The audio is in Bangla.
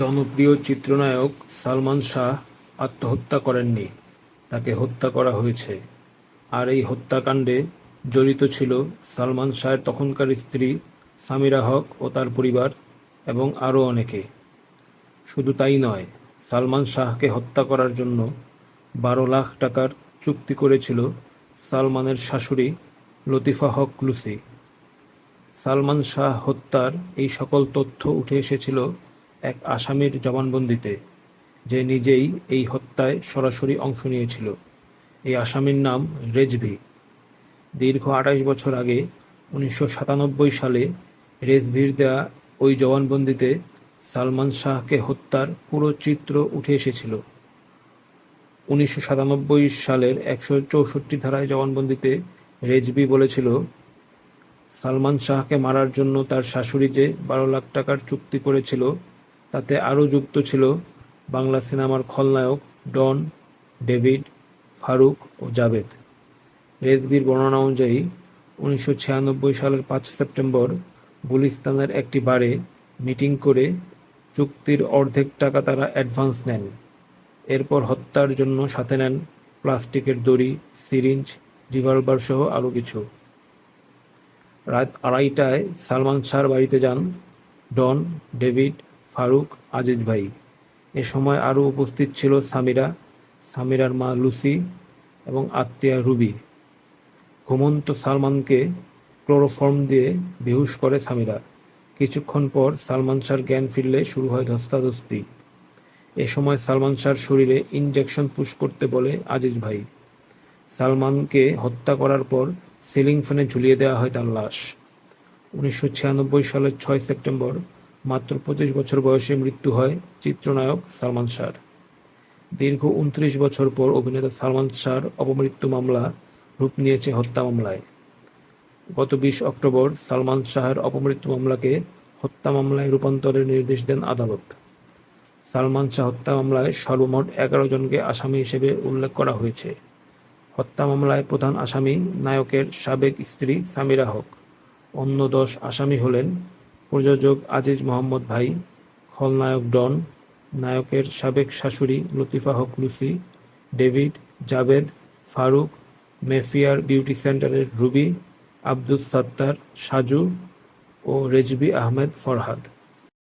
জনপ্রিয় চিত্রনায়ক সালমান শাহ আত্মহত্যা করেননি। তাকে হত্যা করা হয়েছে। আর এই হত্যাকাণ্ডে জড়িত ছিল সালমান শাহের তখনকার স্ত্রী সামিরা হক ও তার পরিবার এবং আরও অনেকে। শুধু তাই নয়, সালমান শাহকে হত্যা করার জন্য বারো লাখ টাকার চুক্তি করেছিল সালমানের শাশুড়ি লতিফা হক লুসি। সালমান শাহ হত্যার এই সকল তথ্য উঠে এসেছিল এক আসামির জবানবন্দিতে, যে নিজেই এই হত্যায় সরাসরি অংশ নিয়েছিল। এই আসামির নাম রেজভি। দীর্ঘ আঠাশ বছর আগে উনিশশো সাতানব্বই সালে রেজভির দেয়া ওই জবানবন্দিতে সালমান শাহকে হত্যার পুরো চিত্র উঠে এসেছিল। উনিশশো সাতানব্বই সালের একশো চৌষট্টি ধারায় জবানবন্দিতে রেজবি বলেছিল, সালমান শাহকে মারার জন্য তার শাশুড়ি যে বারো লাখ টাকার চুক্তি করেছিল তাতে আরও যুক্ত ছিল বাংলা সিনেমার খলনায়ক ডন, ডেভিড, ফারুক ও জাভেদ। রেজবির বর্ণনা অনুযায়ী, উনিশশো ছিয়ানব্বই সালের পাঁচ সেপ্টেম্বর গুলিস্তানের একটি বারে মিটিং করে চুক্তির অর্ধেক টাকা তারা অ্যাডভান্স নেন। এরপর হত্যার জন্য সাথে নেন প্লাস্টিকের দড়ি, সিরিঞ্জ, রিভলভার সহ আরও কিছু। রাত আড়াইটায় সালমান শাহর বাড়িতে যান ডন, ডেভিড ফারুক আজিজ ভাই। এ সময় আরও উপস্থিত ছিল সামিরা, সামিরার মা লুসি এবং আত্মীয়া রুবি। ঘুমন্ত সালমানকে ক্লোরোফর্ম দিয়ে বেহুশ করে সামিরা। কিছুক্ষণ পর সালমান শাহর জ্ঞান ফিরলে শুরু হয় ধস্তাধস্তি। এ সময় সালমান শাহর শরীরে ইনজেকশন পুশ করতে বলে আজিজ ভাই। সালমানকে হত্যা করার পর সিলিং ফ্যানে ঝুলিয়ে দেওয়া হয় তার লাশ। উনিশশো ছিয়ানব্বই সালের ছয় সেপ্টেম্বর মাত্র পঁচিশ বছর বয়সে মৃত্যু হয় চিত্রনায়ক সালমান শাহর। দীর্ঘ উনত্রিশ বছর পর অভিনেতা সালমান শাহর অপমৃত্যু মামলা রূপ নিয়েছে হত্যা মামলায়। গত বিশ অক্টোবর সালমান শাহের অপমৃত্যু মামলাকে হত্যা মামলায় রূপান্তরের নির্দেশ দেন আদালত। সালমান শাহ হত্যা মামলায় সর্বমোট এগারো জনকে আসামি হিসেবে উল্লেখ করা হয়েছে। হত্যা মামলায় প্রধান আসামি নায়কের সাবেক স্ত্রী সামিরা হক। অন্য দশ আসামি হলেন প্রযোজক আজিজ মোহাম্মদ ভাই, খলনায়ক ডন, নায়কের সাবেক শাশুড়ি লতিফা হক Lucy, David Javed Faruk Mayfair beauty সেন্টারের রুবি, আব্দুস সাত্তার, সাজু ও রেজবি আহমেদ ফরহাদ।